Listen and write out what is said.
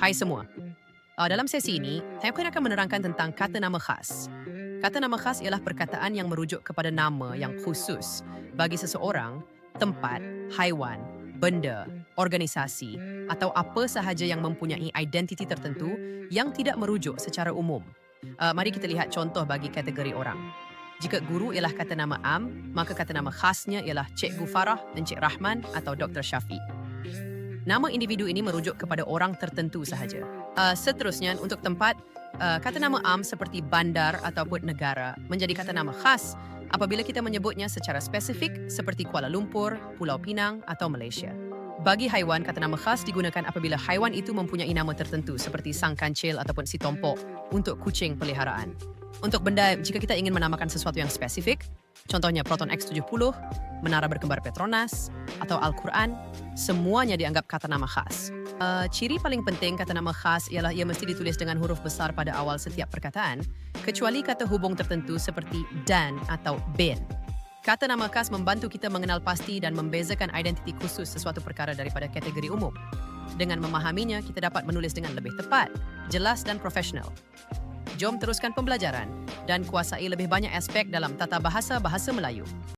Hai semua. Uh, dalam sesi ini, saya akan menerangkan tentang kata nama khas. Kata nama khas ialah perkataan yang merujuk kepada nama yang khusus bagi seseorang, tempat, haiwan, benda, organisasi atau apa sahaja yang mempunyai identiti tertentu yang tidak merujuk secara umum. Uh, mari kita lihat contoh bagi kategori orang. Jika guru ialah kata nama am, maka kata nama khasnya ialah Cikgu Farah, Encik Rahman atau Dr. Syafiq. Nama individu ini merujuk kepada orang tertentu sahaja. Uh, seterusnya, untuk tempat, uh, kata nama am seperti bandar ataupun negara menjadi kata nama khas apabila kita menyebutnya secara spesifik seperti Kuala Lumpur, Pulau Pinang atau Malaysia. Bagi haiwan, kata nama khas digunakan apabila haiwan itu mempunyai nama tertentu seperti sang kancil ataupun si tompok untuk kucing peliharaan. Untuk benda, jika kita ingin menamakan sesuatu yang spesifik, contohnya Proton X70, Menara Berkembar Petronas, atau Al-Quran, semuanya dianggap kata nama khas. Uh, ciri paling penting kata nama khas ialah ia mesti ditulis dengan huruf besar pada awal setiap perkataan, kecuali kata hubung tertentu seperti dan atau bin. Kata nama khas membantu kita mengenal pasti dan membezakan identiti khusus sesuatu perkara daripada kategori umum. Dengan memahaminya, kita dapat menulis dengan lebih tepat, jelas dan profesional. Jom teruskan pembelajaran dan kuasai lebih banyak aspek dalam tata bahasa bahasa Melayu.